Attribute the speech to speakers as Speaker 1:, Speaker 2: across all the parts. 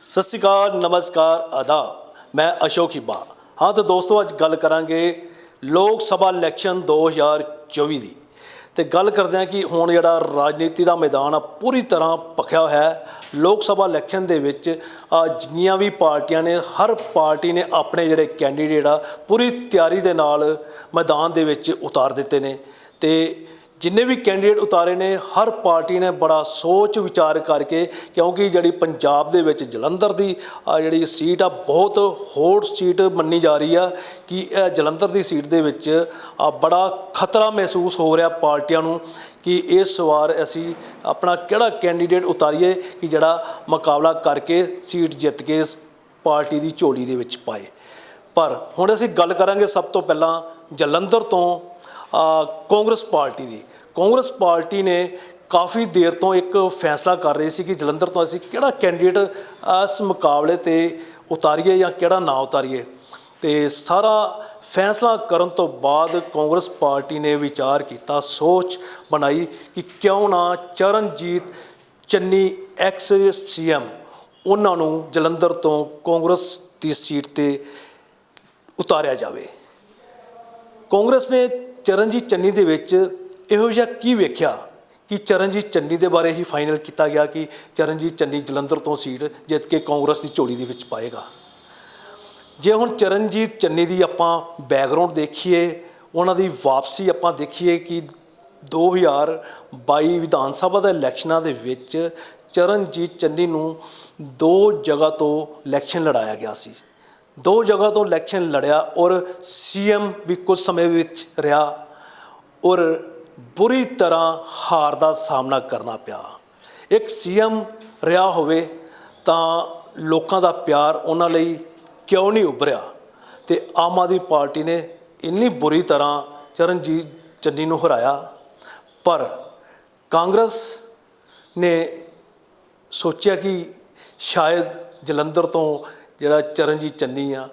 Speaker 1: ਸਤਿ ਸ਼੍ਰੀ ਅਕਾਲ, ਨਮਸਕਾਰ, ਆਦਾਬ। ਮੈਂ ਅਸ਼ੋਕ ਹਿੱਬਾ। ਹਾਂ, ਤਾਂ ਦੋਸਤੋ, ਅੱਜ ਗੱਲ ਕਰਾਂਗੇ ਲੋਕ ਸਭਾ ਇਲੈਕਸ਼ਨ 2024 ਦੀ। ਤੇ ਗੱਲ ਕਰਦੇ ਹਾਂ ਕਿ ਹੁਣ ਜਿਹੜਾ ਰਾਜਨੀਤੀ ਦਾ ਮੈਦਾਨ ਆ, ਪੂਰੀ ਤਰ੍ਹਾਂ ਭਖਿਆ ਹੋਇਆ ਹੈ। ਲੋਕ ਸਭਾ ਇਲੈਕਸ਼ਨ ਦੇ ਵਿੱਚ, ਆ, ਜਿੰਨੀਆਂ ਵੀ ਪਾਰਟੀਆਂ ਨੇ, ਹਰ ਪਾਰਟੀ ਨੇ ਆਪਣੇ ਜਿਹੜੇ ਕੈਂਡੀਡੇਟ ਆ, ਪੂਰੀ ਤਿਆਰੀ ਦੇ ਨਾਲ ਮੈਦਾਨ ਦੇ ਵਿੱਚ ਉਤਾਰ ਦਿੱਤੇ ਨੇ। ਤੇ ਜਿੰਨੇ ਵੀ ਕੈਂਡੀਡੇਟ ਉਤਾਰੇ ਨੇ, ਹਰ ਪਾਰਟੀ ਨੇ ਬੜਾ ਸੋਚ ਵਿਚਾਰ ਕਰਕੇ, ਕਿਉਂਕਿ ਜਿਹੜੀ ਪੰਜਾਬ ਦੇ ਵਿੱਚ ਜਲੰਧਰ ਦੀ ਜਿਹੜੀ ਸੀਟ ਆ, ਬਹੁਤ ਹੌਟ ਸੀਟ ਮੰਨੀ ਜਾ ਰਹੀ ਆ ਕਿ ਇਹ ਜਲੰਧਰ ਦੀ ਸੀਟ ਦੇ ਵਿੱਚ ਬੜਾ ਖਤਰਾ ਮਹਿਸੂਸ ਹੋ ਰਿਹਾ ਪਾਰਟੀਆਂ ਨੂੰ ਕਿ ਇਸ ਵਾਰ ਅਸੀਂ ਆਪਣਾ ਕਿਹੜਾ ਕੈਂਡੀਡੇਟ ਉਤਾਰੀਏ ਕਿ ਜਿਹੜਾ ਮੁਕਾਬਲਾ ਕਰਕੇ ਸੀਟ ਜਿੱਤ ਕੇ ਪਾਰਟੀ ਦੀ ਝੋਲੀ ਦੇ ਵਿੱਚ ਪਾਏ। ਪਰ ਹੁਣ ਅਸੀਂ ਗੱਲ ਕਰਾਂਗੇ ਸਭ ਤੋਂ ਪਹਿਲਾਂ ਜਲੰਧਰ ਤੋਂ ਕਾਂਗਰਸ ਪਾਰਟੀ ਦੀ। ਕਾਂਗਰਸ ਪਾਰਟੀ ਨੇ ਕਾਫੀ ਦੇਰ ਤੋਂ ਇੱਕ ਫੈਸਲਾ ਕਰ ਰਹੀ ਸੀ ਕਿ ਜਲੰਧਰ ਤੋਂ ਅਸੀਂ ਕਿਹੜਾ ਕੈਂਡੀਡੇਟ ਇਸ ਮੁਕਾਬਲੇ ਤੇ ਉਤਾਰੀਏ ਜਾਂ ਕਿਹੜਾ ਨਾ ਉਤਾਰੀਏ। ਤੇ ਸਾਰਾ ਫੈਸਲਾ ਕਰਨ ਤੋਂ ਬਾਅਦ ਕਾਂਗਰਸ ਪਾਰਟੀ ਨੇ ਵਿਚਾਰ ਕੀਤਾ, ਸੋਚ ਬਣਾਈ ਕਿ ਕਿਉਂ ਨਾ ਚਰਨਜੀਤ, ਚੰਨੀ, ਐਕਸ, ਸੀਐਮ ਉਹਨਾਂ ਨੂੰ ਜਲੰਧਰ ਤੋਂ ਕਾਂਗਰਸ ਦੀ ਸੀਟ ਤੇ ਉਤਾਰਿਆ ਜਾਵੇ। ਕਾਂਗਰਸ ਨੇ ਚਰਨਜੀਤ ਚੰਨੀ ਦੇ ਵਿੱਚ ਇਹੋ ਜਿਹਾ ਕੀ ਵੇਖਿਆ ਕਿ ਚਰਨਜੀਤ ਚੰਨੀ ਦੇ ਬਾਰੇ ਹੀ ਫਾਈਨਲ ਕੀਤਾ ਗਿਆ ਕਿ ਚਰਨਜੀਤ ਚੰਨੀ ਜਲੰਧਰ ਤੋਂ ਸੀਟ ਜਿੱਤ ਕੇ ਕਾਂਗਰਸ ਦੀ ਝੋਲੀ ਦੇ ਵਿੱਚ ਪਾਏਗਾ। ਜੇ ਹੁਣ ਚਰਨਜੀਤ ਚੰਨੀ ਦੀ ਆਪਾਂ ਬੈਕਗ੍ਰਾਉਂਡ ਦੇਖੀਏ, ਉਹਨਾਂ ਦੀ ਵਾਪਸੀ ਆਪਾਂ ਦੇਖੀਏ ਕਿ 2022 ਵਿਧਾਨ ਸਭਾ ਦੇ ਇਲੈਕਸ਼ਨਾਂ ਦੇ ਵਿੱਚ ਚਰਨਜੀਤ ਚੰਨੀ ਨੂੰ ਦੋ ਜਗ੍ਹਾ ਤੋਂ ਇਲੈਕਸ਼ਨ ਲੜਾਇਆ ਗਿਆ ਸੀ। ਦੋ ਜਗ੍ਹਾ ਤੋਂ ਇਲੈਕਸ਼ਨ ਲੜਿਆ ਔਰ ਸੀਐਮ ਵੀ ਕੁਝ ਸਮੇਂ ਵਿੱਚ ਰਿਹਾ ਔਰ ਬੁਰੀ ਤਰ੍ਹਾਂ ਹਾਰ ਦਾ ਸਾਹਮਣਾ ਕਰਨਾ ਪਿਆ। ਇੱਕ ਸੀਐਮ ਰਿਹਾ ਹੋਵੇ ਤਾਂ ਲੋਕਾਂ ਦਾ ਪਿਆਰ ਉਹਨਾਂ ਲਈ ਕਿਉਂ ਨਹੀਂ ਉਭਰਿਆ? ਤੇ ਆਮ ਆਦਮੀ ਪਾਰਟੀ ਨੇ ਇੰਨੀ ਬੁਰੀ ਤਰ੍ਹਾਂ ਚਰਨਜੀਤ ਚੰਨੀ ਨੂੰ ਹਰਾਇਆ, ਪਰ ਕਾਂਗਰਸ ਨੇ ਸੋਚਿਆ ਕਿ ਸ਼ਾਇਦ ਜਲੰਧਰ ਤੋਂ ਜਿਹੜਾ ਚਰਨਜੀਤ ਚੰਨੀ ਆ,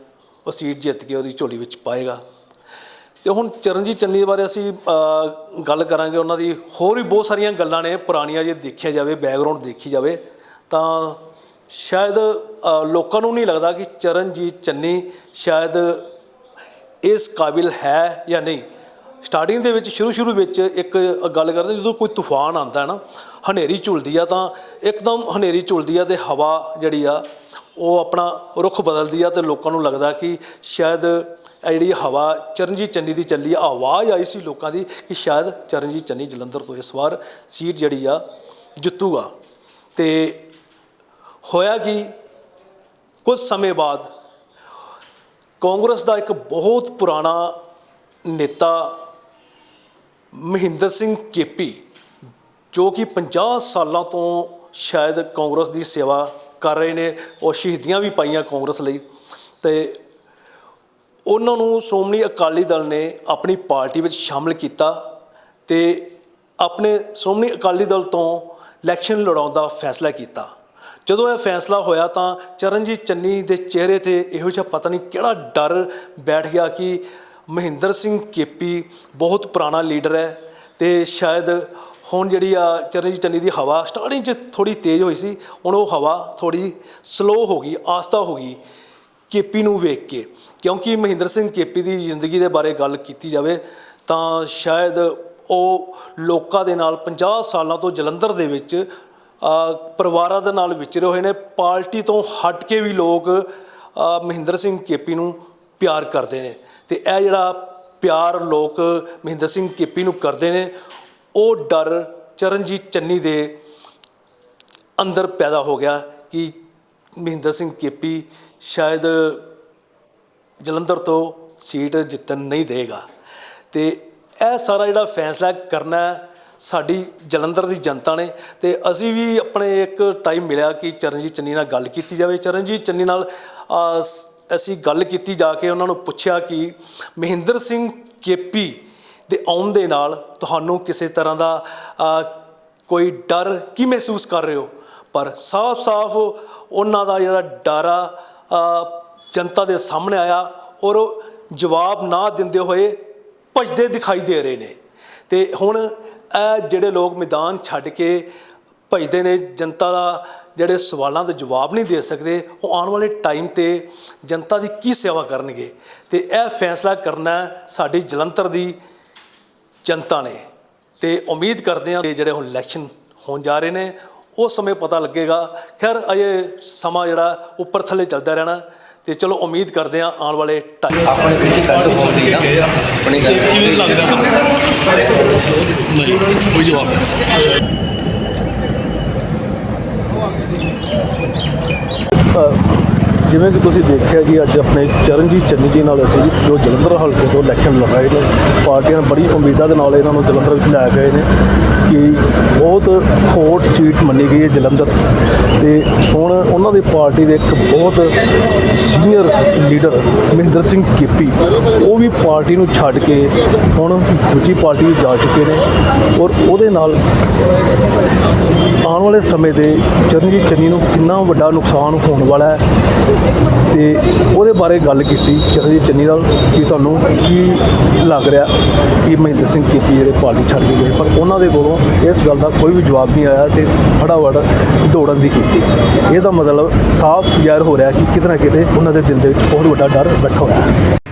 Speaker 1: ਉਹ ਸੀਟ ਜਿੱਤ ਕੇ ਉਹਦੀ ਝੋਲੀ ਵਿੱਚ ਪਾਏਗਾ। ਤੇ ਹੁਣ ਚਰਨਜੀਤ ਚੰਨੀ ਦੇ ਬਾਰੇ ਅਸੀਂ ਗੱਲ ਕਰਾਂਗੇ। ਉਹਨਾਂ ਦੀ ਹੋਰ ਵੀ ਬਹੁਤ ਸਾਰੀਆਂ ਗੱਲਾਂ ਨੇ, ਪੁਰਾਣੀਆਂ ਜੇ ਦੇਖਿਆ ਜਾਵੇ ਬੈਕਗ੍ਰਾਉਂਡ ਦੇਖੀ ਜਾਵੇ, ਤਾਂ ਸ਼ਾਇਦ ਲੋਕਾਂ ਨੂੰ ਨਹੀਂ ਲੱਗਦਾ ਕਿ ਚਰਨਜੀਤ ਚੰਨੀ ਸ਼ਾਇਦ ਇਸ ਕਾਬਿਲ ਹੈ ਜਾਂ ਨਹੀਂ। ਸਟਾਰਟਿੰਗ ਦੇ ਵਿੱਚ ਸ਼ੁਰੂ ਸ਼ੁਰੂ ਵਿੱਚ ਇੱਕ ਗੱਲ ਕਰਦੇ, ਜਦੋਂ ਕੋਈ ਤੂਫਾਨ ਆਉਂਦਾ ਹੈ ਨਾ, ਹਨੇਰੀ ਝੁਲਦੀ ਆ, ਤਾਂ ਇੱਕਦਮ ਹਨੇਰੀ ਝੁਲਦੀ ਆ ਤੇ ਹਵਾ ਜਿਹੜੀ ਆ ਉਹ ਆਪਣਾ ਰੁਖ ਬਦਲਦੀ ਆ ਤੇ ਲੋਕਾਂ ਨੂੰ ਲੱਗਦਾ ਕਿ ਸ਼ਾਇਦ ਇਹ ਜਿਹੜੀ ਹਵਾ ਚਰਨਜੀਤ ਚੰਨੀ ਦੀ ਚੱਲੀ ਆ, ਆਵਾਜ਼ ਆਈ ਸੀ ਲੋਕਾਂ ਦੀ ਕਿ ਸ਼ਾਇਦ ਚਰਨਜੀਤ ਚੰਨੀ ਜਲੰਧਰ ਤੋਂ ਇਸ ਵਾਰ ਸੀਟ ਜਿਹੜੀ ਆ ਜਿੱਤੂਗਾ। ਤੇ ਹੋਇਆ ਕਿ? ਕੁਝ ਸਮੇਂ ਬਾਅਦ ਕਾਂਗਰਸ ਦਾ ਇੱਕ ਬਹੁਤ ਪੁਰਾਣਾ ਨੇਤਾ ਮਹਿੰਦਰ ਸਿੰਘ ਕੇਪੀ, ਜੋ ਕਿ 50 ਸਾਲਾਂ ਤੋਂ ਸ਼ਾਇਦ ਕਾਂਗਰਸ ਦੀ ਸੇਵਾ ਕਰ ਰਹੇ ਨੇ, ਉਹ ਸ਼ਹੀਦੀਆਂ ਵੀ ਪਾਈਆਂ ਕਾਂਗਰਸ ਲਈ। ਤੇ ਉਹਨਾਂ ਨੂੰ ਸ਼੍ਰੋਮਣੀ ਅਕਾਲੀ ਦਲ ਨੇ ਆਪਣੀ ਪਾਰਟੀ ਵਿੱਚ ਸ਼ਾਮਲ ਕੀਤਾ ਤੇ ਆਪਣੇ ਸ਼੍ਰੋਮਣੀ ਅਕਾਲੀ ਦਲ ਤੋਂ ਇਲੈਕਸ਼ਨ ਲੜਾਉਣ ਦਾ ਫੈਸਲਾ ਕੀਤਾ। ਜਦੋਂ ਇਹ ਫੈਸਲਾ ਹੋਇਆ ਤਾਂ ਚਰਨਜੀਤ ਚੰਨੀ ਦੇ ਚਿਹਰੇ ਤੇ ਇਹੋ ਜਿਹਾ ਪਤਾ ਨਹੀਂ ਕਿਹੜਾ ਡਰ ਬੈਠ ਗਿਆ ਕਿ ਮਹਿੰਦਰ ਸਿੰਘ ਕੇਪੀ ਬਹੁਤ ਪੁਰਾਣਾ ਲੀਡਰ ਹੈ ਤੇ ਸ਼ਾਇਦ ਹੁਣ ਜਿਹੜੀ ਆ ਚਰਨਜੀਤ ਚੰਨੀ ਦੀ ਹਵਾ ਸਟਾਰਟਿੰਗ 'ਚ ਥੋੜੀ ਤੇਜ਼ ਹੋਈ ਸੀ, ਹੁਣ ਉਹ ਹਵਾ ਥੋੜੀ ਸਲੋ ਹੋ ਗਈ, ਆਸਤਾ ਹੋ ਗਈ ਕੇਪੀ ਨੂੰ ਵੇਖ ਕੇ। ਕਿਉਂਕਿ ਮਹਿੰਦਰ ਸਿੰਘ ਕੇਪੀ ਦੀ ਜ਼ਿੰਦਗੀ ਦੇ ਬਾਰੇ ਗੱਲ ਕੀਤੀ ਜਾਵੇ ਤਾਂ ਸ਼ਾਇਦ ਉਹ ਲੋਕਾਂ ਦੇ ਨਾਲ 50 ਸਾਲਾਂ ਤੋਂ ਜਲੰਧਰ ਦੇ ਵਿੱਚ ਪਰਿਵਾਰਾਂ ਦੇ ਨਾਲ ਵਿਚਰੇ ਹੋਏ ਨੇ, ਪਾਰਟੀ ਤੋਂ ਹਟ ਕੇ ਵੀ ਲੋਕ ਮਹਿੰਦਰ ਸਿੰਘ ਕੇਪੀ ਨੂੰ ਪਿਆਰ ਕਰਦੇ ਨੇ। ਤੇ ਇਹ ਜਿਹੜਾ ਪਿਆਰ ਲੋਕ ਮਹਿੰਦਰ ਸਿੰਘ ਕੇਪੀ ਨੂੰ ਕਰਦੇ ਨੇ ਉਹ ਡਰ ਚਰਨਜੀਤ ਚੰਨੀ ਦੇ ਅੰਦਰ ਪੈਦਾ ਹੋ ਗਿਆ ਕਿ ਮਹਿੰਦਰ ਸਿੰਘ ਕੇਪੀ ਸ਼ਾਇਦ ਜਲੰਧਰ ਤੋਂ ਸੀਟ ਜਿੱਤਣ ਨਹੀਂ ਦੇਗਾ ਤੇ ਇਹ ਸਾਰਾ ਜਿਹੜਾ ਫੈਸਲਾ ਕਰਨਾ ਸਾਡੀ ਜਲੰਧਰ ਦੀ ਜਨਤਾ ਨੇ ਤੇ ਅਸੀਂ ਵੀ ਆਪਣੇ ਇੱਕ ਟਾਈਮ ਮਿਲਿਆ ਕਿ ਚਰਨਜੀਤ ਚੰਨੀ ਨਾਲ ਗੱਲ ਕੀਤੀ ਜਾਵੇ। ਚਰਨਜੀਤ ਚੰਨੀ ਨਾਲ ਅਸੀਂ ਗੱਲ ਕੀਤੀ ਜਾ ਕੇ ਉਹਨਾਂ ਨੂੰ ਪੁੱਛਿਆ ਕਿ ਮਹਿੰਦਰ ਸਿੰਘ ਕੇਪੀ ਦੇ ਆਉਣ ਦੇ ਨਾਲ ਤੁਹਾਨੂੰ ਕਿਸੇ ਤਰ੍ਹਾਂ ਦਾ ਕੋਈ ਡਰ ਕੀ ਮਹਿਸੂਸ ਕਰ ਰਹੇ ਹੋ? ਪਰ ਸਾਫ਼-ਸਾਫ਼ ਉਹਨਾਂ ਦਾ ਜਿਹੜਾ ਡਰ ਆ ਜਨਤਾ ਦੇ ਸਾਹਮਣੇ ਆਇਆ ਔਰ ਉਹ ਜਵਾਬ ਨਾ ਦਿੰਦੇ ਹੋਏ ਭਜਦੇ ਦਿਖਾਈ ਦੇ ਰਹੇ ਨੇ। ਤੇ ਹੁਣ ਇਹ ਜਿਹੜੇ ਲੋਕ ਮੈਦਾਨ ਛੱਡ ਕੇ ਭਜਦੇ ਨੇ, ਜਨਤਾ ਦਾ ਜਿਹੜੇ ਸਵਾਲਾਂ ਦੇ ਜਵਾਬ ਨਹੀਂ ਦੇ ਸਕਦੇ, ਉਹ ਆਉਣ ਵਾਲੇ ਟਾਈਮ ਤੇ ਜਨਤਾ ਦੀ ਕੀ ਸੇਵਾ ਕਰਨਗੇ? ਤੇ ਇਹ ਫੈਸਲਾ ਕਰਨਾ ਸਾਡੀ ਜਲੰਧਰ ਦੀ ਜਨਤਾ ਨੇ। ਤੇ ਉਮੀਦ ਕਰਦੇ ਹਾਂ ਕਿ ਜਿਹੜੇ ਹੁਣ ਇਲੈਕਸ਼ਨ ਹੋਣ ਜਾ ਰਹੇ ਨੇ ਉਸ ਸਮੇਂ ਪਤਾ ਲੱਗੇਗਾ। ਖੈਰ ਅਜੇ ਸਮਾਂ ਜਿਹੜਾ ਉੱਪਰ ਥੱਲੇ ਚੱਲਦਾ ਰਹਿਣਾ। ਤੇ ਚਲੋ ਉਮੀਦ ਕਰਦੇ ਹਾਂ ਆਉਣ ਵਾਲੇ ਟਾਈਮ
Speaker 2: ਆਪਣੇ ਵਿੱਚ ਗੱਲ ਬੋਲਦੀ ਆ। ਆਪਣੀ ਗੱਲ
Speaker 3: ਕਿਵੇਂ ਲੱਗਦਾ? ਨਹੀਂ ਕੋਈ ਜਵਾਬ ਨਹੀਂ।
Speaker 4: ਜਿਵੇਂ ਕਿ ਤੁਸੀਂ ਦੇਖਿਆ ਜੀ, ਅੱਜ ਆਪਣੇ ਚਰਨਜੀਤ ਚੰਨੀ ਜੀ ਨਾਲ ਅਸੀਂ ਜੋ ਜਲੰਧਰ ਹਲਕੇ ਤੋਂ ਇਲੈਕਸ਼ਨ ਲਗਾਏ ਨੇ ਪਾਰਟੀਆਂ ਬੜੀ ਉਮੀਦਾਂ ਦੇ ਨਾਲ ਇਹਨਾਂ ਨੂੰ ਜਲੰਧਰ ਵਿੱਚ ਲੈ ਗਏ ਨੇ ਕਿ ਬਹੁਤ ਹੌਟ ਸੀਟ ਮੰਨੀ ਗਈ ਹੈ ਜਲੰਧਰ। ਤੇ ਹੁਣ ਉਹਨਾਂ ਦੀ ਪਾਰਟੀ ਦੇ ਇੱਕ ਬਹੁਤ ਸੀਨੀਅਰ ਲੀਡਰ ਮਹਿੰਦਰ ਸਿੰਘ ਕੀਪੀ, ਉਹ ਵੀ ਪਾਰਟੀ ਨੂੰ ਛੱਡ ਕੇ ਹੁਣ ਦੂਜੀ ਪਾਰਟੀ ਵਿੱਚ ਜਾ ਚੁੱਕੇ ਨੇ ਔਰ ਉਹਦੇ ਨਾਲ ਆਉਣ ਵਾਲੇ ਸਮੇਂ ਦੇ ਚਰਨਜੀਤ ਚੰਨੀ ਨੂੰ ਕਿੰਨਾ ਵੱਡਾ ਨੁਕਸਾਨ ਹੋਣ ਵਾਲਾ ਹੈ ਤੇ ਉਹਦੇ ਬਾਰੇ ਗੱਲ ਕੀਤੀ ਚਰਨਜੀਤ ਚੰਨੀ ਨਾਲ ਕਿ ਤੁਹਾਨੂੰ ਕੀ ਲੱਗ ਰਿਹਾ, ਕਿ ਮਹਿੰਦਰ ਸਿੰਘ ਕੀਤੀ ਜਿਹੜੇ ਪਾਰਟੀ ਛੱਡ ਕੇ ਗਏ, ਪਰ ਉਹਨਾਂ ਦੇ ਕੋਲੋਂ ਇਸ ਗੱਲ ਦਾ ਕੋਈ ਵੀ ਜਵਾਬ ਨਹੀਂ ਆਇਆ ਤੇ ਫਟਾਫਟ ਦੌੜਨ ਦੀ ਕੀਤੀ। ਇਹਦਾ ਮਤਲਬ ਸਾਫ਼ ਜ਼ਾਹਿਰ ਹੋ ਰਿਹਾ ਕਿ ਕਿਤੇ ਨਾ ਕਿਤੇ ਉਹਨਾਂ ਦੇ ਦਿਲ ਦੇ ਵਿੱਚ ਬਹੁਤ ਵੱਡਾ ਡਰ ਬੈਠਾ ਹੋਇਆ ਹੈ।